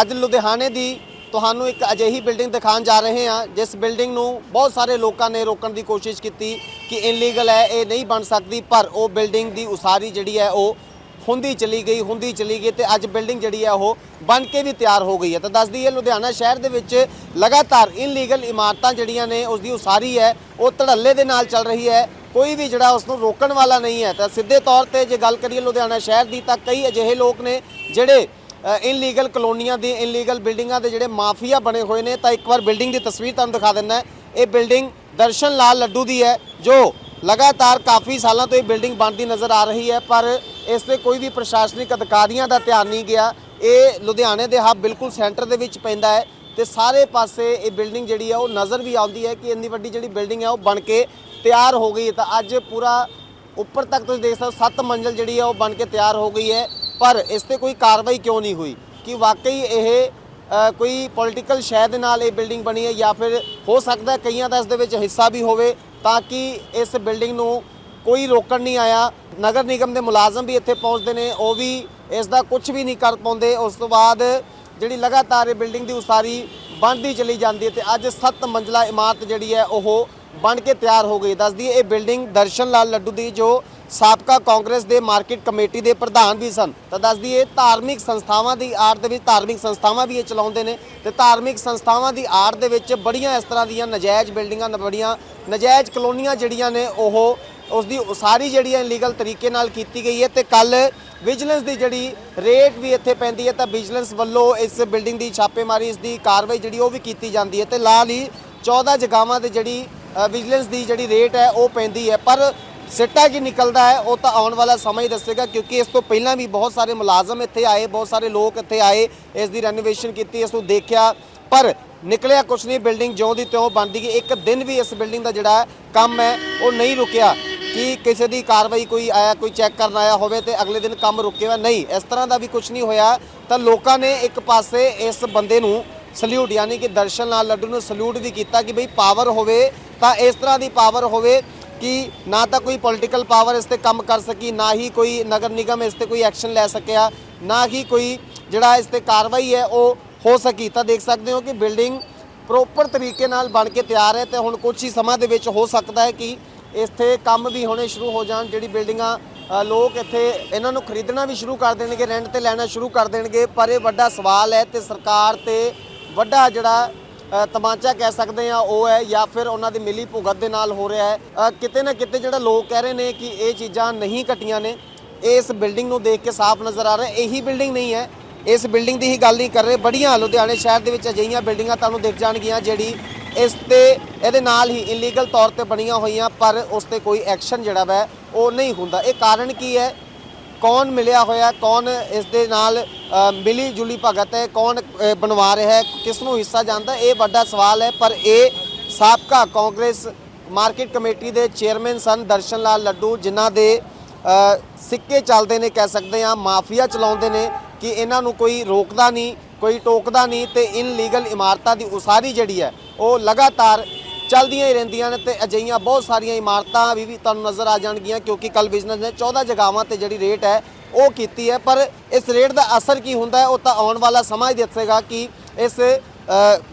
ਅੱਜ ਲੁਧਿਆਣੇ ਦੀ ਤੁਹਾਨੂੰ ਇੱਕ ਅਜਿਹੀ ਬਿਲਡਿੰਗ ਦਿਖਾਉਣ ਜਾ ਰਹੇ ਹਾਂ, ਜਿਸ ਬਿਲਡਿੰਗ ਨੂੰ ਬਹੁਤ ਸਾਰੇ ਲੋਕਾਂ ਨੇ ਰੋਕਣ ਦੀ ਕੋਸ਼ਿਸ਼ ਕੀਤੀ ਕਿ ਇਨਲੀਗਲ ਹੈ, ਇਹ ਨਹੀਂ ਬਣ ਸਕਦੀ, ਪਰ ਉਹ ਬਿਲਡਿੰਗ ਦੀ ਉਸਾਰੀ ਜਿਹੜੀ ਹੈ ਉਹ ਹੁੰਦੀ ਚਲੀ ਗਈ, ਹੁੰਦੀ ਚਲੀ ਗਈ ਤੇ ਅੱਜ ਬਿਲਡਿੰਗ ਜਿਹੜੀ ਹੈ ਉਹ ਬਣ ਕੇ ਵੀ ਤਿਆਰ ਹੋ ਗਈ ਹੈ। ਤਾਂ ਦੱਸ ਦਈਏ ਲੁਧਿਆਣਾ ਸ਼ਹਿਰ ਦੇ ਵਿੱਚ ਲਗਾਤਾਰ ਇਨਲੀਗਲ ਇਮਾਰਤਾਂ ਜਿਹੜੀਆਂ ਨੇ ਉਸ ਦੀ ਉਸਾਰੀ ਹੈ, ਉਹ ਧੜੱਲੇ ਦੇ ਨਾਲ ਚੱਲ ਰਹੀ ਹੈ, ਕੋਈ ਵੀ ਜਿਹੜਾ ਉਸ ਨੂੰ ਰੋਕਣ ਵਾਲਾ ਨਹੀਂ ਹੈ। ਤਾਂ ਸਿੱਧੇ ਤੌਰ ਤੇ ਜੇ ਗੱਲ ਕਰੀਏ ਲੁਧਿਆਣਾ ਸ਼ਹਿਰ ਦੀ, ਤਾਂ ਕਈ ਅਜਿਹੇ ਲੋਕ ਨੇ ਜਿਹੜੇ ਇਨਲੀਗਲ ਕਲੋਨੀਆਂ ਦੀ ਇਨਲੀਗਲ ਬਿਲਡਿੰਗਾਂ ਦੇ ਜਿਹੜੇ ਮਾਫੀਆ ਬਣੇ ਹੋਏ ਨੇ, ਤਾਂ ਇੱਕ ਵਾਰ ਬਿਲਡਿੰਗ ਦੀ ਤਸਵੀਰ ਤੁਹਾਨੂੰ ਦਿਖਾ ਦਿੰਦਾ ਇਹ ਬਿਲਡਿੰਗ ਦਰਸ਼ਨ ਲਾਲ ਲੱਡੂ ਦੀ ਹੈ, ਜੋ ਲਗਾਤਾਰ ਕਾਫੀ ਸਾਲਾਂ ਤੋਂ ਇਹ ਬਿਲਡਿੰਗ ਬਣਦੀ ਨਜ਼ਰ ਆ ਰਹੀ ਹੈ, ਪਰ ਇਸ ਤੇ ਕੋਈ ਵੀ ਪ੍ਰਸ਼ਾਸਨਿਕ ਅਧਿਕਾਰੀਆਂ ਦਾ ਧਿਆਨ ਨਹੀਂ ਗਿਆ। ਇਹ ਲੁਧਿਆਣੇ ਦੇ ਹੱਬ ਬਿਲਕੁਲ ਸੈਂਟਰ ਦੇ ਵਿੱਚ ਪੈਂਦਾ ਹੈ ਤੇ ਸਾਰੇ ਪਾਸੇ ਇਹ ਬਿਲਡਿੰਗ ਜਿਹੜੀ ਹੈ, ਉਹ ਨਜ਼ਰ ਵੀ ਆਉਂਦੀ ਹੈ ਕਿ ਇੰਨੀ ਵੱਡੀ ਜਿਹੜੀ ਬਿਲਡਿੰਗ ਹੈ, ਉਹ ਬਣ ਕੇ ਤਿਆਰ ਹੋ ਗਈ ਹੈ। ਤਾਂ ਅੱਜ ਪੂਰਾ ਉੱਪਰ ਤੱਕ ਤੁਸੀਂ ਦੇਖ ਸਕਦੇ ਹੋ, ਸੱਤ ਮੰਜ਼ਲ ਜਿਹੜੀ ਹੈ, ਉਹ ਬਣ ਕੇ ਤਿਆਰ ਹੋ ਗਈ ਹੈ। ਪਰ ਇਸ ਤੇ ਕੋਈ ਕਾਰਵਾਈ ਕਿਉਂ ਨਹੀਂ ਹੋਈ? ਕਿ ਵਾਕਈ ਇਹ ਕੋਈ ਪੋਲੀਟੀਕਲ ਸ਼ੈ ਦੇ ਨਾਲ ਇਹ ਬਿਲਡਿੰਗ ਬਣੀ ਹੈ ਜਾਂ ਫਿਰ ਹੋ ਸਕਦਾ ਕਈਆਂ ਦਾ ਇਸ ਦੇ ਵਿੱਚ ਹਿੱਸਾ ਵੀ ਹੋਵੇ ਤਾਂ ਕਿ ਇਸ ਬਿਲਡਿੰਗ ਨੂੰ ਕੋਈ ਰੋਕਣ ਨਹੀਂ ਆਇਆ। ਨਗਰ ਨਿਗਮ ਦੇ ਮੁਲਾਜ਼ਮ ਵੀ ਇੱਥੇ ਪਹੁੰਚਦੇ ਨੇ, ਉਹ ਵੀ ਇਸ ਦਾ ਕੁਝ ਵੀ ਨਹੀਂ ਕਰ ਪਾਉਂਦੇ। ਉਸ ਤੋਂ ਬਾਅਦ ਜਿਹੜੀ ਲਗਾਤਾਰ ਇਹ ਬਿਲਡਿੰਗ ਦੀ ਉਸਾਰੀ ਬਣਦੀ ਚਲੀ ਜਾਂਦੀ ਹੈ ਤੇ ਅੱਜ 7 ਮੰਜ਼ਲਾ ਇਮਾਰਤ ਜਿਹੜੀ ਹੈ ਉਹ ਬਣ ਕੇ ਤਿਆਰ ਹੋ ਗਈ। ਦੱਸਦੀ ਇਹ ਬਿਲਡਿੰਗ ਦਰਸ਼ਨ ਲਾਲ ਲੱਡੂ ਦੀ ਜੋ ਸਾਬਕਾ ਕਾਂਗਰਸ ਦੇ ਮਾਰਕੀਟ ਕਮੇਟੀ ਦੇ ਪ੍ਰਧਾਨ ਵੀ ਸਨ। ਤਾਂ ਦੱਸਦੀ ਇਹ ਧਾਰਮਿਕ ਸੰਸਥਾਵਾਂ ਦੀ ਆੜ ਦੇ ਵਿੱਚ ਧਾਰਮਿਕ ਸੰਸਥਾਵਾਂ ਵੀ ਇਹ ਚਲਾਉਂਦੇ ਨੇ ਤੇ ਧਾਰਮਿਕ ਸੰਸਥਾਵਾਂ ਦੀ ਆੜ ਦੇ ਵਿੱਚ ਬੜੀਆਂ ਇਸ ਤਰ੍ਹਾਂ ਦੀਆਂ ਨਜਾਇਜ਼ ਬਿਲਡਿੰਗਾਂ ਬੜੀਆਂ ਨਜਾਇਜ਼ ਕਲੋਨੀਆਂ ਜਿਹੜੀਆਂ ਨੇ, ਉਹ ਉਸ ਦੀ ਉਸਾਰੀ ਜਿਹੜੀ ਹੈ ਲੀਗਲ ਤਰੀਕੇ ਨਾਲ ਕੀਤੀ ਗਈ ਹੈ ਤੇ ਕੱਲ ਵਿਜੀਲੈਂਸ ਦੀ ਜਿਹੜੀ ਰੇਟ ਵੀ ਇੱਥੇ ਪੈਂਦੀ ਹੈ ਤਾਂ ਵਿਜੀਲੈਂਸ ਵੱਲੋਂ ਇਸ ਬਿਲਡਿੰਗ ਦੀ ਛਾਪੇਮਾਰੀ, ਇਸ ਦੀ ਕਾਰਵਾਈ ਜਿਹੜੀ ਉਹ ਵੀ ਕੀਤੀ ਜਾਂਦੀ ਹੈ ਤੇ ਲਾਲ ਹੀ 14 ਜਗਾਵਾਂ ਤੇ ਜਿਹੜੀ ਵਿਜੀਲੈਂਸ ਦੀ ਜਿਹੜੀ ਰੇਟ ਹੈ ਉਹ ਪੈਂਦੀ ਹੈ। ਪਰ ਸਿੱਟਾ ਕੀ ਨਿਕਲਦਾ ਹੈ, ਉਹ ਤਾਂ ਆਉਣ ਵਾਲਾ ਸਮਾਂ ਹੀ ਦੱਸੇਗਾ, ਕਿਉਂਕਿ ਇਸ ਤੋਂ ਪਹਿਲਾਂ ਵੀ ਬਹੁਤ ਸਾਰੇ ਮੁਲਾਜ਼ਮ ਇੱਥੇ ਆਏ, ਬਹੁਤ ਸਾਰੇ ਲੋਕ ਇੱਥੇ ਆਏ, ਇਸ ਦੀ ਰੈਨੋਵੇਸ਼ਨ ਕੀਤੀ, ਇਸ ਨੂੰ ਦੇਖਿਆ, ਪਰ ਨਿਕਲਿਆ ਕੁਛ ਨਹੀਂ ਬਿਲਡਿੰਗ ਜਿਉਂ ਦੀ ਤਿਉਂ ਬਣਦੀ ਗਈ, ਇੱਕ ਦਿਨ ਵੀ ਇਸ ਬਿਲਡਿੰਗ ਦਾ ਜਿਹੜਾ ਕੰਮ ਹੈ, ਉਹ ਨਹੀਂ ਰੁਕਿਆ, ਕਿ ਕਿਸੇ ਦੀ ਕਾਰਵਾਈ ਕੋਈ ਆਇਆ, ਕੋਈ ਚੈੱਕ ਕਰਨ ਆਇਆ ਹੋਵੇ ਤੇ ਅਗਲੇ ਦਿਨ ਕੰਮ ਰੁਕੇ ਰੁਕਿਆ ਨਹੀਂ, ਇਸ ਤਰ੍ਹਾਂ ਦਾ ਵੀ ਕੁਝ ਨਹੀਂ ਹੋਇਆ, ਤਾਂ ਲੋਕਾਂ ਨੇ ਇੱਕ ਪਾਸੇ ਇਸ ਬੰਦੇ ਨੂੰ ਸਲੂਟ ਯਾਨੀ ਕਿ ਦਰਸ਼ਨ ਲਾਲ ਲੱਡੂ ਨੂੰ ਸਲੂਟ ਵੀ ਕੀਤਾ, ਕਿ ਬਈ ਪਾਵਰ ਹੋਵੇ, ਤਾਂ ਇਸ ਤਰ੍ਹਾਂ ਦੀ ਪਾਵਰ ਹੋਵੇ ਕਿ ਨਾ ਤਾਂ ਕੋਈ ਪੋਲੀਟੀਕਲ ਪਾਵਰ ਇਸ ਤੇ ਕੰਮ ਕਰ ਸਕੀ, ਨਾ ਹੀ ਕੋਈ ਨਗਰ ਨਿਗਮ ਇਸ ਤੇ ਕੋਈ ਐਕਸ਼ਨ ਲੈ ਸਕਿਆ, ਨਾ ਹੀ ਕੋਈ ਜਿਹੜਾ ਇਸ ਤੇ ਕਾਰਵਾਈ ਹੈ ਉਹ ਹੋ ਸਕੀ। ਤਾਂ ਦੇਖ ਸਕਦੇ ਹੋ ਕਿ ਬਿਲਡਿੰਗ ਪ੍ਰੋਪਰ ਤਰੀਕੇ ਨਾਲ ਬਣ ਕੇ ਤਿਆਰ ਹੈ ਤੇ ਹੁਣ ਕੁਝ ਹੀ ਸਮਾਂ ਦੇ ਵਿੱਚ ਹੋ ਸਕਦਾ ਹੈ ਕਿ ਇੱਥੇ ਕੰਮ ਵੀ ਹੋਣੇ ਸ਼ੁਰੂ ਹੋ ਜਾਣ, ਜਿਹੜੀ ਬਿਲਡਿੰਗਾਂ ਲੋਕ ਇੱਥੇ ਇਹਨਾਂ ਨੂੰ ਖਰੀਦਣਾ ਵੀ ਸ਼ੁਰੂ ਕਰ ਦੇਣਗੇ ਰੈਂਟ ਤੇ ਲੈਣਾ ਸ਼ੁਰੂ ਕਰ ਦੇਣਗੇ। ਪਰ ਇਹ ਵੱਡਾ ਸਵਾਲ ਹੈ ਤੇ ਸਰਕਾਰ ਤੇ ਵੱਡਾ ਜਿਹੜਾ ਤਮਾਚਾ ਕਹਿ ਸਕਦੇ ਆ ਉਹ ਹੈ ਜਾਂ ਫਿਰ ਉਹਨਾਂ ਦੀ ਮਿਲੀ ਭੁਗਤ ਦੇ ਨਾਲ ਹੋ ਰਿਹਾ ਹੈ। ਕਿਤੇ ਨਾ ਕਿਤੇ ਜਿਹੜਾ ਲੋਕ ਕਹਿ ਰਹੇ ਨੇ ਕਿ ਇਹ ਚੀਜ਼ਾਂ ਨਹੀਂ ਘਟੀਆਂ ਨੇ, ਇਸ ਬਿਲਡਿੰਗ ਨੂੰ ਦੇਖ ਕੇ ਸਾਫ਼ ਨਜ਼ਰ ਆ ਰਿਹਾ। ਇਹੀ ਬਿਲਡਿੰਗ ਨਹੀਂ ਹੈ, ਇਸ ਬਿਲਡਿੰਗ ਦੀ ਹੀ ਗੱਲ ਨਹੀਂ ਕਰ ਰਹੇ। ਬੜੀਆਂ ਲੁਧਿਆਣੇ ਸ਼ਹਿਰ ਦੇ ਵਿੱਚ ਅਜਿਹੀਆਂ ਬਿਲਡਿੰਗਾਂ ਤੁਹਾਨੂੰ ਦਿਖ ਜਾਣਗੀਆਂ ਜਿਹੜੀ ਇਸ ਤੇ ਇਹਦੇ ਨਾਲ ਹੀ ਇਲੀਗਲ ਤੌਰ ਤੇ ਬਣੀਆਂ ਹੋਈਆਂ, ਪਰ ਉਸ ਤੇ ਕੋਈ ਐਕਸ਼ਨ ਜਿਹੜਾ ਵੈ ਉਹ ਨਹੀਂ ਹੁੰਦਾ। ਇਹ ਕਾਰਨ ਕੀ ਹੈ? ਕੌਣ ਮਿਲਿਆ ਹੋਇਆ, ਕੌਣ ਇਸ ਦੇ ਨਾਲ ਮਿਲੀ ਜੁਲੀ ਭਗਤ ਹੈ, ਕੌਣ ਬਣਵਾ ਰਿਹਾ ਹੈ ਕਿਸ ਨੂੰ ਹਿੱਸਾ ਜਾਂਦਾ, ਇਹ ਵੱਡਾ ਸਵਾਲ ਹੈ, ਪਰ ਇਹ ਸਾਬਕਾ ਕਾਂਗਰਸ ਮਾਰਕੀਟ ਕਮੇਟੀ ਦੇ ਚੇਅਰਮੈਨ ਸਨ ਦਰਸ਼ਨ ਲਾਲ ਲੱਡੂ, ਜਿਨ੍ਹਾਂ ਦੇ ਸਿੱਕੇ ਚੱਲਦੇ ਨੇ, ਕਹਿ ਸਕਦੇ ਆ ਮਾਫੀਆ ਚਲਾਉਂਦੇ ਨੇ, ਕਿ ਇਹਨਾਂ ਨੂੰ ਕੋਈ ਰੋਕਦਾ ਨਹੀਂ, ਕੋਈ ਟੋਕਦਾ ਨਹੀਂ, ਤੇ ਇਨਲੀਗਲ ਇਮਾਰਤਾਂ ਦੀ ਉਸਾਰੀ ਜਿਹੜੀ ਹੈ, ਉਹ ਲਗਾਤਾਰ ਚੱਲਦੀਆਂ ਹੀ ਰਹਿੰਦੀਆਂ ਨੇ ਤੇ ਅਜਿਹੀਆਂ ਬਹੁਤ ਸਾਰੀਆਂ ਇਮਾਰਤਾਂ ਵੀ ਵੀ ਤੁਹਾਨੂੰ ਨਜ਼ਰ ਆ ਜਾਣਗੀਆਂ ਕਿਉਂਕਿ ਕੱਲ ਬਿਜ਼ਨਸ ਨੇ 14 ਜਗਾਵਾਂ ਤੇ ਜਿਹੜੀ ਰੇਟ ਹੈ, ਉਹ ਕੀਤੀ ਹੈ। ਪਰ ਇਸ ਰੇਟ ਦਾ ਅਸਰ ਕੀ ਹੁੰਦਾ ਹੈ, ਉਹ ਤਾਂ ਆਉਣ ਵਾਲਾ ਸਮਾਂ ਹੀ ਦੱਸੇਗਾ ਕਿ ਇਸ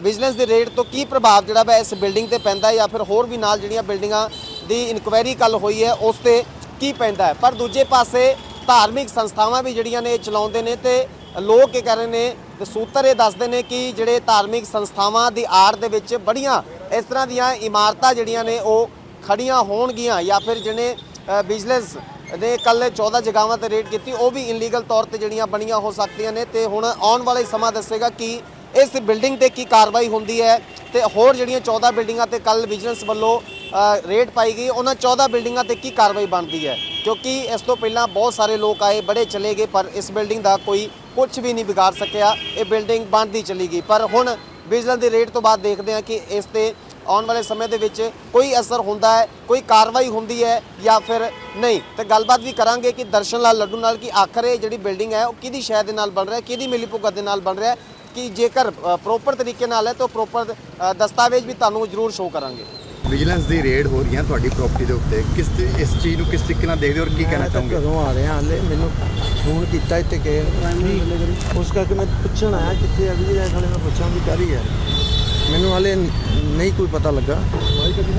ਬਿਜ਼ਨਸ ਦੇ ਰੇਟ ਤੋਂ ਕੀ ਪ੍ਰਭਾਵ ਜਿਹੜਾ ਵਾ ਇਸ ਬਿਲਡਿੰਗ ਤੇ ਪੈਂਦਾ ਹੈ ਜਾਂ ਫਿਰ ਹੋਰ ਵੀ ਨਾਲ ਜਿਹੜੀਆਂ ਬਿਲਡਿੰਗਾਂ ਦੀ ਇਨਕੁਆਇਰੀ ਕੱਲ ਹੋਈ ਹੈ, ਉਸ ਤੇ ਕੀ ਪੈਂਦਾ ਹੈ। ਪਰ ਦੂਜੇ ਪਾਸੇ ਧਾਰਮਿਕ ਸੰਸਥਾਵਾਂ ਵੀ ਜਿਹੜੀਆਂ ਨੇ, ਇਹ ਚਲਾਉਂਦੇ ਨੇ ਤੇ ਲੋਕ ਇਹ ਕਰ ਰਹੇ ਨੇ, ਤੇ ਸੂਤਰ ਇਹ ਦੱਸਦੇ ਨੇ ਕਿ ਜਿਹੜੇ ਧਾਰਮਿਕ ਸੰਸਥਾਵਾਂ ਦੀ ਆੜ ਦੇ ਵਿੱਚ ਬੜੀਆਂ ਇਸ ਤਰ੍ਹਾਂ ਦੀਆਂ ਇਮਾਰਤਾਂ ਜਿਹੜੀਆਂ ਨੇ ਉਹ ਖੜੀਆਂ ਹੋਣਗੀਆਂ ਜਾਂ ਫਿਰ ਜਿਹਨੇ ਬਿਜ਼ਨਸ ਦੇ ਕੱਲ 14 ਜਗਾਵਾਂ ਤੇ ਰੇਟ ਕੀਤੀ, ਉਹ ਵੀ ਇਨਲੀਗਲ ਤੌਰ ਤੇ ਜਿਹੜੀਆਂ ਬਣੀਆਂ ਹੋ ਸਕਦੀਆਂ ਨੇ ਤੇ ਹੁਣ ਆਉਣ ਵਾਲਾ ਸਮਾਂ ਦੱਸੇਗਾ ਕਿ ਇਸ ਬਿਲਡਿੰਗ ਤੇ ਕੀ ਕਾਰਵਾਈ ਹੁੰਦੀ ਹੈ ਤੇ ਹੋਰ ਜਿਹੜੀਆਂ 14 ਬਿਲਡਿੰਗਾਂ ਤੇ ਕੱਲ ਵਿਜੀਲੈਂਸ ਵੱਲੋਂ ਰੇਟ ਪਾਈ ਗਈ, ਉਹਨਾਂ 14 ਬਿਲਡਿੰਗਾਂ ਤੇ ਕੀ ਕਾਰਵਾਈ ਬਣਦੀ ਹੈ? ਕਿਉਂਕਿ ਇਸ ਤੋਂ ਪਹਿਲਾਂ ਬਹੁਤ ਸਾਰੇ ਲੋਕ ਆਏ, ਬੜੇ ਚਲੇ ਗਏ, ਪਰ ਇਸ ਬਿਲਡਿੰਗ ਦਾ ਕੋਈ ਕੁਝ ਵੀ ਨਹੀਂ ਵਿਗਾੜ ਸਕਿਆ, ਇਹ ਬਿਲਡਿੰਗ ਬਣਦੀ ਚਲੀ ਗਈ। ਪਰ ਹੁਣ ਵਿਜੀਲੈਂਸ ਦੇ ਰੇਟ ਤੋਂ ਬਾਅਦ ਦੇਖਦੇ ਹਾਂ ਕਿ ਇਸ ਤੇ ਆਉਣ ਵਾਲੇ ਸਮੇਂ ਦੇ ਵਿੱਚ ਕੋਈ ਅਸਰ ਹੁੰਦਾ ਹੈ, ਕੋਈ ਕਾਰਵਾਈ ਹੁੰਦੀ ਹੈ ਜਾਂ ਫਿਰ ਨਹੀਂ। ਤੇ ਗੱਲਬਾਤ ਵੀ ਕਰਾਂਗੇ ਕਿ ਦਰਸ਼ਨ ਲਾਲ ਲੱਡੂ ਨਾਲ ਕਿ ਆਖਰ ਇਹ ਜਿਹੜੀ ਬਿਲਡਿੰਗ ਹੈ, ਉਹ ਕਿਹਦੀ ਸ਼ਹਿ ਦੇ ਨਾਲ ਬਣ ਰਿਹਾ ਹੈ ਕਿਹਦੀ ਮਿਲੀ ਭੁਗਤ ਦੇ ਨਾਲ ਬਣ ਰਿਹਾ ਹੈ ਕਿ ਜੇਕਰ ਪ੍ਰੋਪਰ ਤਰੀਕੇ ਨਾਲ ਹੈ, ਤਾਂ ਪ੍ਰੋਪਰ ਦਸਤਾਵੇਜ਼ ਵੀ ਤੁਹਾਨੂੰ ਜ਼ਰੂਰ ਸ਼ੋਅ ਕਰਾਂਗੇ। ਵਿਜੀਲੈਂਸ ਦੀ ਰੇਡ ਹੋ ਰਹੀ ਹੈ ਤੁਹਾਡੀ ਪ੍ਰਾਪਰਟੀ ਦੇ ਉੱਤੇ। ਕਿਸ ਤੇ- ਇਸ ਚੀਜ਼ ਨੂੰ ਕਿਸ ਤਰੀਕੇ ਨਾਲ ਦੇਖਦੇ ਹੋ ਔਰ ਕੀ ਕਹਿਣਾ ਚਾਹੋਗੇ? ਘਰੋਂ ਆ ਰਿਹਾ ਹਾਲੇ ਮੈਨੂੰ ਫੋਨ ਕੀਤਾ ਇੱਥੇ ਕਿ ਉਸ ਕਰਕੇ ਮੈਂ ਪੁੱਛਣ ਆਇਆ ਕਿੱਥੇ ਆ ਵੀ ਹਾਲੇ ਮੈਂ ਪੁੱਛਾਂ ਵੀ ਕਰੀ ਹੈ ਮੈਨੂੰ ਹਾਲੇ ਨਹੀਂ ਕੋਈ ਪਤਾ ਲੱਗਾ।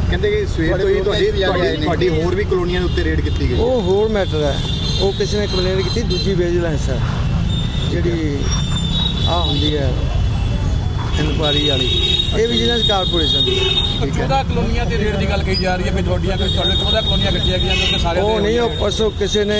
ਕਹਿੰਦੇ ਕਿ ਸਵੇਰ ਤੋਂ ਹੀ ਤੁਹਾਡੀ ਤੁਹਾਡੀ- ਤੁਹਾਡੀ ਹੋਰ ਵੀ ਕਲੋਨੀਆਂ ਦੇ ਉੱਤੇ ਰੇਡ ਕੀਤੀ ਗਈ ਹੈ। ਉਹ ਹੋਰ ਮੈਟਰ ਹੈ। ਉਹ ਕਿਸੇ ਨੇ ਕੰਪਲੇਂਟ ਕੀਤੀ ਦੂਜੀ ਵਿਜੀਲੈਂਸ ਹੈ। ਜਿਹੜੀ ਆ ਹੁੰਦੀ ਹੈ ਇਨਕੁਆਰੀ ਵਾਲੀ। ਇਹ ਵਿਜੀਲੈਂਸ ਕਾਰਪੋਰੇਸ਼ਨ ਦੀ ਹੈ। 14 ਕਲੋਨੀਆਂ ਤੇ ਰੇਟ ਦੀ ਗੱਲ ਕਹੀ ਜਾ ਰਹੀ ਹੈ ਵੀ ਤੁਹਾਡੀਆਂ ਕੋਈ ਤੁਹਾਡੇ 14 ਕਲੋਨੀਆਂ ਕੱਟੀਆਂ ਗਈਆਂ ਕਿਉਂਕਿ ਸਾਰੇ ਉਹ ਨਹੀਂ ਉਹ ਪਰਸੋਂ ਕਿਸੇ ਨੇ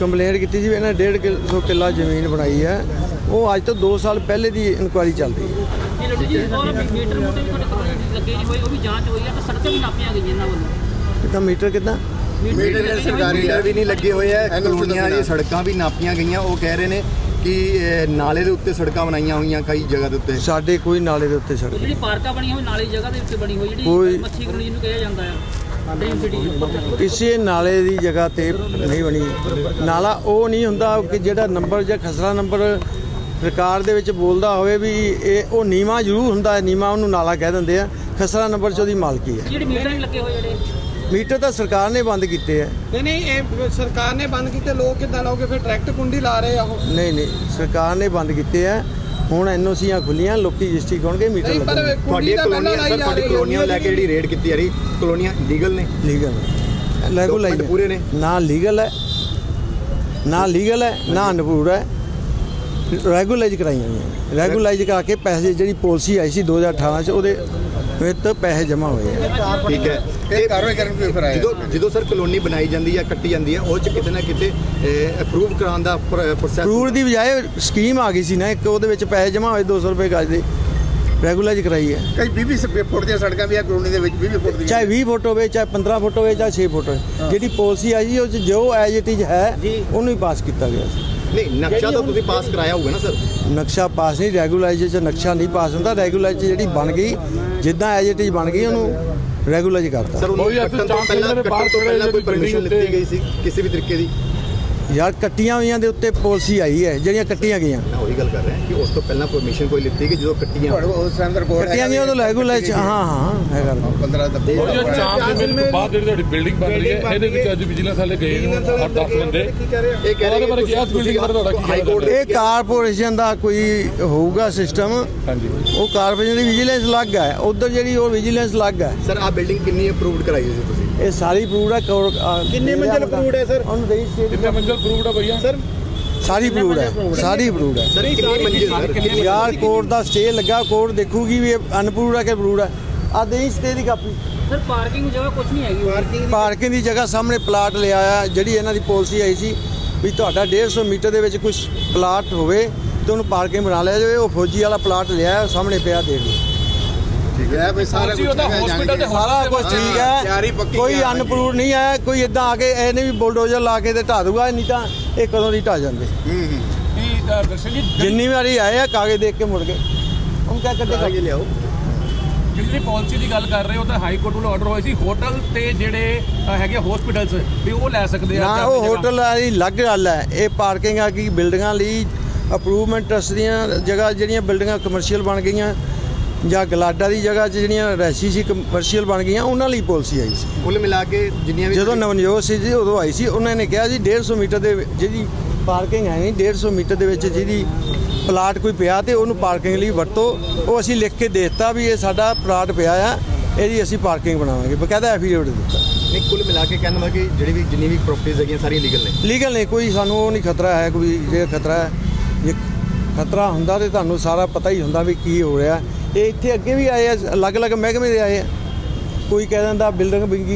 ਕੰਪਲੇਂਟ ਕੀਤੀ ਸੀ ਵੀ ਇਹਨਾਂ 150 ਕਿੱਲਾ ਜ਼ਮੀਨ ਬਣਾਈ ਹੈ। ਉਹ ਅੱਜ ਤੋਂ 2 ਸਾਲ ਪਹਿਲੇ ਦੀ ਇਨਕੁਆਰੀ ਚੱਲ ਰਹੀ ਹੈ। ਇਹ ਲੱਡੂ ਜੀ ਹੋਰ ਮੀਟਰ ਮੋਟੇ ਵੀ ਤੁਹਾਡੇ ਕੋਲ ਲੱਗੇ ਨਹੀਂ ਹੋਏ ਉਹ ਵੀ ਜਾਂਚ ਹੋਈ ਹੈ ਤੇ ਸੜਕਾਂ ਵੀ ਨਾਪੀਆਂ ਗਈਆਂ ਇਹਨਾਂ ਵੱਲੋਂ। ਕਿਤਾ ਮੀਟਰ ਕਿਦਾਂ? ਮੀਟਰ ਸਰਕਾਰੀ ਵੀ ਨਹੀਂ ਲੱਗੇ ਹੋਏ ਹੈ। ਕਲੋਨੀਆਂ ਦੀ ਸੜਕਾਂ ਵੀ ਨਾਪੀਆਂ ਗਈਆਂ ਉਹ ਕਹਿ ਰਹੇ ਨੇ ਕਿ ਇਹ ਨਾਲੇ ਦੇ ਉੱਤੇ ਸੜਕਾਂ ਬਣਾਈਆਂ ਹੋਈਆਂ ਕਈ ਜਗ੍ਹਾ ਦੇ ਉੱਤੇ। ਸਾਡੇ ਕੋਈ ਨਾਲੇ ਦੇ ਉੱਤੇ ਸੜਕ ਜਿਹੜੀ ਪਾਰਕਾਂ ਬਣੀਆਂ ਹੋਈ ਨਾਲੇ ਜਗ੍ਹਾ ਦੇ ਉੱਤੇ ਬਣੀ ਹੋਈ ਜਿਹੜੀ ਮੱਛੀ ਕਲੋਨੀ ਜਿਹਨੂੰ ਕਿਹਾ ਜਾਂਦਾ ਆ। ਡ੍ਰੀਮ ਸਿਟੀ ਕਿਸੇ ਨਾਲੇ ਦੀ ਜਗ੍ਹਾ ਤੇ ਨਹੀਂ ਬਣੀ। ਨਾਲਾ ਉਹ ਨਹੀਂ ਹੁੰਦਾ ਕਿ ਜਿਹੜਾ ਨੰਬਰ ਜਾਂ ਖਸਰਾ ਨੰਬਰ ਸਰਕਾਰ ਦੇ ਵਿੱਚ ਬੋਲਦਾ ਹੋਵੇ ਵੀ ਇਹ ਉਹ ਨੀਵਾ ਜ਼ਰੂਰ ਹੁੰਦਾ ਹੈ ਨੀਵਾ ਉਹਨੂੰ ਨਾਲਾ ਕਹਿ ਦਿੰਦੇ ਆ। ਖਸਰਾ ਨੰਬਰ 'ਚ ਉਹਦੀ ਮਾਲਕੀ ਹੈ ਜਿਹੜੇ ਮੀਟਰ ਨਹੀਂ ਲੱਗੇ ਹੋਏ ਜਿਹੜੇ। ਮੀਟਰ ਤਾਂ ਸਰਕਾਰ ਨੇ ਬੰਦ ਕੀਤੇ ਆ। ਨਹੀਂ ਨਹੀਂ ਇਹ ਸਰਕਾਰ ਨੇ ਬੰਦ ਕੀਤੇ ਲੋਕ ਕਿੱਦਾਂ ਲਾਓਗੇ? ਫਿਰ ਟਰੈਕਟ ਕੁੰਡੀ ਲਾ ਰਹੇ ਆ ਉਹ। ਨਹੀਂ ਨਹੀਂ ਸਰਕਾਰ ਨੇ ਬੰਦ ਕੀਤੇ ਆ। ਹੁਣ ਐਨਓਸੀਆਂ ਖੁੱਲੀਆਂ ਲੋਕੀ ਰਜਿਸਟਰੀ ਕਰਨਗੇ ਮੀਟਰ ਨਹੀਂ ਪਰ ਲੱਗਣਗੇ। ਕੁੰਡੀ ਤੁਹਾਡੀਆਂ ਤਾਂ ਪਹਿਲਾਂ ਕਲੋਨੀਆਂ ਲਾਈ ਸਰ ਜਾ ਤੁਹਾਡੀ ਰਹੀ ਕਲੋਨੀਆਂ ਲੈ ਕੇ ਜਿਹੜੀ ਰੇਡ ਕੀਤੀ ਜਾ ਰਹੀ ਕਲੋਨੀਆਂ ਲੀਗਲ ਨੇ? ਲੀਗਲ। ਲੈਗੂਲਾਈਜ਼ Document ਪੂਰੇ ਨੇ? ਨਾ ਲੀਗਲ ਹੈ। ਨਾ ਲੀਗਲ ਹੈ ਨਾ ਅਨਪੂਰ ਹੈ। ਰੈਗੂਲਾਈਜ਼ ਕਰਾਈਆਂ ਹੋਈਆਂ। ਰੈਗੂਲਾਈਜ਼ ਕਰਾ ਕੇ ਪੈਸੇ ਜਿਹੜੀ ਪਾਲਿਸੀ ਆਈ ਸੀ 2018 ਚ ਉਹਦੇ ਵਿੱਚ ਪੈਸੇ ਜਮ੍ਹਾਂ ਹੋਏ ਆ। ਠੀਕ ਹੈ। ਇਹ ਕਾਰਵਾਈ ਕਰਨ ਕੋਈ ਫਿਰ ਜਦੋਂ ਜਦੋਂ ਸਰ ਕਲੋਨੀ ਬਣਾਈ ਜਾਂਦੀ ਹੈ ਕੱਟੀ ਜਾਂਦੀ ਹੈ ਉਹ ਚ ਕਿਤੇ ਨਾ ਕਿਤੇ ਅਪਰੂਵ ਕਰਾਉਣ ਦਾ ਪ੍ਰੋਸੈਸ ਅਪਰੂਵ ਦੀ ਬਜਾਏ ਸਕੀਮ ਆ ਗਈ ਸੀ ਨਾ ਇੱਕ ਉਹਦੇ ਵਿੱਚ ਪੈਸੇ ਜਮ੍ਹਾਂ ਹੋਏ 200 ਰੁਪਏ ਗਜ ਦੇ। ਰੈਗੂਲਾਈਜ਼ ਕਰਾਈ ਹੈ। ਕਈ 20 20 ਫੁੱਟ ਦੀਆਂ ਸੜਕਾਂ ਵੀ ਆ ਕਲੋਨੀ ਦੇ ਵਿੱਚ 20 ਫੁੱਟ ਦੀਆਂ। ਚਾਹੇ 20 ਫੁੱਟ ਹੋਵੇ ਚਾਹੇ 15 ਫੁੱਟ ਹੋਵੇ ਚਾਹੇ 6 ਫੁੱਟ ਹੋਵੇ। ਜਿਹੜੀ ਪਾਲਿਸੀ ਆਈ ਸੀ ਉਹ 'ਚ ਜੋ ਐਜ ਇਟ ਇਜ਼ ਹੈ ਉਹਨੂੰ ਹੀ ਪਾਸ ਕੀਤਾ ਗਿਆ ਸੀ। ਨਹੀਂ ਨਕਸ਼ਾ ਤਾਂ ਤੁਸੀਂ ਪਾਸ ਕਰਾਇਆ ਹੋਊਗਾ ਨਾ ਸਰ ਨਕਸ਼ਾ ਪਾਸ ਨਹੀਂ ਰੈਗੂਲਾਈਜ਼ ਚ ਨਕਸ਼ਾ ਨਹੀਂ ਪਾਸ ਹੁੰਦਾ ਰੈਗੂਲਾਈਜ਼ ਜਿਹੜੀ ਬਣ ਗਈ ਜਿੱਦਾਂ ਐਜ ਇਟ ਇਜ਼ ਬਣ ਗਈ ਉਹਨੂੰ ਰੈਗੂਲਾਈਜ਼ ਕਰਤਾ। ਸਰ ਉਹਨੂੰ ਉਹੀ ਕੱਟਣ ਤੋਂ ਪਹਿਲਾਂ ਕੱਟਣ ਤੋਂ ਪਹਿਲਾਂ ਕੋਈ ਪਰਮਿਸ਼ਨ ਲਿੱਤੀ ਗਈ ਸੀ ਕਿਸੇ ਵੀ ਤਰੀਕੇ ਦੀ? ਯਾਰ ਕੱਟੀਆਂ ਹੋਈਆਂ ਦੇ ਉੱਤੇ ਪਾਲਿਸੀ ਆਈ ਹੈ ਜਿਹੜੀਆਂ ਕੱਟੀਆਂ ਗਈਆਂ। ਮੈਂ ਉਹੀ ਗੱਲ ਕਰ ਰਿਹਾ ਕਿ ਉਸ ਤੋਂ ਪਹਿਲਾਂ ਪਰਮਿਸ਼ਨ ਕੋਈ ਲਿੱਤੀ ਗਈ ਜਦੋਂ ਕੱਟੀਆਂ ਤੁਹਾਡੇ ਕੋਲ ਉਸ ਅੰਦਰ ਕੋਡ ਕੱਟੀਆਂ ਗਈਆਂ ਉਹ ਰੈਗੂਲਾਈਜ਼ ਹਾਂ ਹਾਂ ਹੈਗਾ। 15 ਦਾ ਉਹ ਜੋ ਚਾਂਸ ਦੇ ਮੇਰੇ ਤੋਂ ਬਾਅਦ ਜਿਹੜੀ ਤੁਹਾਡੀ ਬਿਲਡਿੰਗ ਬਣ ਰਹੀ ਹੈ ਇਹਦੇ ਵਿੱਚ ਅੱਜ ਵਿਜੀਲੈਂਸ ਵਾਲੇ ਗਏ ਨੇ 8-10 ਬੰਦੇ। ਇਹ ਕਹਿ ਰਹੇ ਬਾਰੇ ਕੀ ਆ ਬਿਲਡਿੰਗ ਬਾਰੇ ਤੁਹਾਡਾ ਕੀ ਹਾਈ ਕੋਰਟ ਹੈ? ਇਹ ਕਾਰਪੋਰੇਸ਼ਨ ਦਾ ਕੋਈ ਹੋਊਗਾ ਸਿਸਟਮ ਹਾਂਜੀ। ਉਹ ਕਾਰਪੋਰੇਸ਼ਨ ਦੀ ਵਿਜੀਲੈਂਸ ਅਲੱਗ ਹੈ ਉਧਰ ਜਿਹੜੀ ਉਹ ਵਿਜੀਲੈਂਸ ਅਲੱਗ ਹੈ। ਸਰ ਆ ਬਿਲਡਿੰਗ ਕਿੰਨੀ ਅਪਰੂਵਡ ਕਰਾਈ ਸੀ ਤੁਸੀਂ? ਇਹ ਸਾਰੀ ਅਪਰੂਵਡ ਹੈ ਕਿੰਨੇ ਮੰਜ਼ਿਲ ਅਪਰੂਵਡ ਹੈ ਸਰ? ਉਹਨੂੰ ਦੇਈ ਕਿੰਨੇ ਮੰਜ਼ਲ। ਪ੍ਰੂਵਡ ਆ ਭਈਆ? ਸਰ ਸਾਰੀ ਅਪਰੂਵਡ ਹੈ ਸਾਰੀ ਅਪਰੂਵਡ ਹੈ। ਸਰ ਕਿੰਨੀ ਮੰਜ਼ਿਲ? ਸਰ ਯਾਰ ਕੋਰਟ ਦਾ ਸਟੇ ਲੱਗਾ ਕੋਰਟ ਦੇਖੂਗੀ ਵੀ ਇਹ ਅਨਪੂਰਾ ਕਿ ਅਪਰੂਵਡ ਹੈ। ਆ ਦੇਈ ਸਟੇ ਦੀ ਕਾਪੀ। ਸਰ ਪਾਰਕਿੰਗ ਜਗ੍ਹਾ ਕੁਝ ਨਹੀਂ ਹੈਗੀ ਪਾਰਕਿੰਗ ਪਾਰਕਿੰਗ ਦੀ ਜਗ੍ਹਾ ਸਾਹਮਣੇ ਪਲਾਟ ਲਿਆ ਆ ਜਿਹੜੀ ਇਹਨਾਂ ਦੀ ਪਾਲਿਸੀ ਆਈ ਸੀ ਵੀ ਤੁਹਾਡਾ 150 ਮੀਟਰ ਦੇ ਵਿੱਚ ਕੁਝ ਪਲਾਟ ਹੋਵੇ ਤੇ ਉਹਨੂੰ ਪਾਰਕਿੰਗ ਬਣਾ ਲਿਆ ਜਾਵੇ। ਉਹ ਫੌਜੀ ਵਾਲਾ ਪਲਾਟ ਲਿਆ ਹੈ, ਸਾਹਮਣੇ ਪਿਆ ਦੇਖ ਲਓ। ਠੀਕ ਹੈ। ਬਈ ਸਾਰਾ ਜੀ ਕੁਝ ਉਹਦਾ ਹਸਪੀਟਲ ਤੇ ਸਾਰਾ ਕੁਝ ਠੀਕ ਤਿਆਰੀ ਹੈ। ਪੱਕੀ ਕੋਈ ਤਿਆਰ ਅਨਪਰੂਵਡ ਨਹੀਂ ਆਇਆ ਕੋਈ ਇਦਾਂ ਆ ਕੇ ਇਹਨੇ ਵੀ ਬੁਲਡੋਜ਼ਰ ਲਾ ਕੇ ਤੇ ਢਾ ਦੂਗਾ ਨਹੀਂ ਤਾਂ ਇਹ ਕਦੋਂ ਦੀ ਢਾ ਜਾਂਦੇ ਹੂੰ ਹੂੰ। ਜਿੰਨੀ ਵਾਰੀ ਆਏ ਆ ਕਾਗਜ਼ ਦੇਖ ਕੇ ਮੁੜ ਗਏ ਹੁਣ ਕਿਆ ਕੱਢੇ ਆਗੇ ਲਿਆਓ। ਜਿਹੜੀ ਪਾਲਿਸੀ ਦੀ ਗੱਲ ਕਰ ਰਹੇ ਹੋ ਤਾਂ ਹਾਈ ਕੋਰਟ ਵੱਲੋਂ ਆਰਡਰ ਹੋਇਆ ਸੀ। ਹੋਟਲ ਤੇ ਜਿਹੜੇ ਹੈਗੇ ਹਸਪੀਟਲਸ ਵੀ ਉਹ ਲੈ ਸਕਦੇ ਆ ਨਾ ਉਹ। ਹੋਟਲ ਵਾਲੀ ਅਲੱਗ ਗੱਲ ਹੈ। ਇਹ ਪਾਰਕਿੰਗ ਆ ਕੀ ਬਿਲਡਿੰਗਾਂ ਲਈ ਅਪਰੂਵਮੈਂਟ ਟਰਸਟ ਦੀਆਂ ਜਗ੍ਹਾ ਜਿਹੜੀਆਂ ਬਿਲਡਿੰਗਾਂ ਕਮਰਸ਼ੀਅਲ ਬਣ ਗਈਆਂ। ਜਾਂ ਗਲਾਡਾ ਦੀ ਜਗ੍ਹਾ 'ਚ ਜਿਹੜੀਆਂ ਰੈਸੀ ਸੀ ਕਮਰਸ਼ੀਅਲ ਬਣ ਗਈਆਂ ਉਹਨਾਂ ਲਈ ਪਾਲਿਸੀ ਆਈ ਸੀ। ਕੁੱਲ ਮਿਲਾ ਕੇ ਜਿੰਨੀਆਂ ਵੀ ਜਦੋਂ ਨਵਨਜੋਤ ਸੀ ਜੀ ਉਦੋਂ ਆਈ ਸੀ। ਉਹਨਾਂ ਨੇ ਕਿਹਾ ਜੀ 150 ਮੀਟਰ ਦੇ ਜਿਹਦੀ ਪਾਰਕਿੰਗ ਹੈ ਨਹੀਂ 150 ਮੀਟਰ ਦੇ ਵਿੱਚ ਜਿਹਦੀ ਪਲਾਟ ਕੋਈ ਪਿਆ ਤੇ ਉਹਨੂੰ ਪਾਰਕਿੰਗ ਲਈ ਵਰਤੋ। ਉਹ ਅਸੀਂ ਲਿਖ ਕੇ ਦੇ ਦਿੱਤਾ ਵੀ ਇਹ ਸਾਡਾ ਪਲਾਟ ਪਿਆ ਆ ਇਹਦੀ ਅਸੀਂ ਪਾਰਕਿੰਗ ਬਣਾਵਾਂਗੇ। ਬਕਾਇਦਾ ਐਫੀਡੇਵਿਟ ਦਿੱਤਾ। ਨਹੀਂ ਕੁੱਲ ਮਿਲਾ ਕੇ ਕਹਿੰਦਾ ਵਾ ਕਿ ਜਿਹੜੀ ਵੀ ਜਿੰਨੀ ਵੀ ਪ੍ਰਾਪਰਟੀਆਂ ਹੈਗੀਆਂ ਸਾਰੀਆਂ ਲੀਗਲ ਨੇ। ਲੀਗਲ ਨਹੀਂ ਕੋਈ ਸਾਨੂੰ ਉਹ ਨਹੀਂ ਖਤਰਾ ਹੈ ਕੋਈ ਜੇ ਖਤਰਾ ਹੈ। ਜੇ ਖਤਰਾ ਹੁੰਦਾ ਤੇ ਤੁਹਾਨੂੰ ਸਾਰਾ ਪਤਾ ਹੀ ਹੁੰਦਾ ਵੀ ਕੀ ਹੋ ਰਿਹਾ। ਇਹ ਇੱਥੇ ਅੱਗੇ ਵੀ ਆਏ ਆ, ਅਲੱਗ-ਅਲੱਗ ਮਹਿਕਮੇ ਦੇ ਆਏ ਆ। ਕੋਈ ਕਹਿ ਦਿੰਦਾ ਬਿਲਡਿੰਗ ਵਿੰਗੀ ਹੈ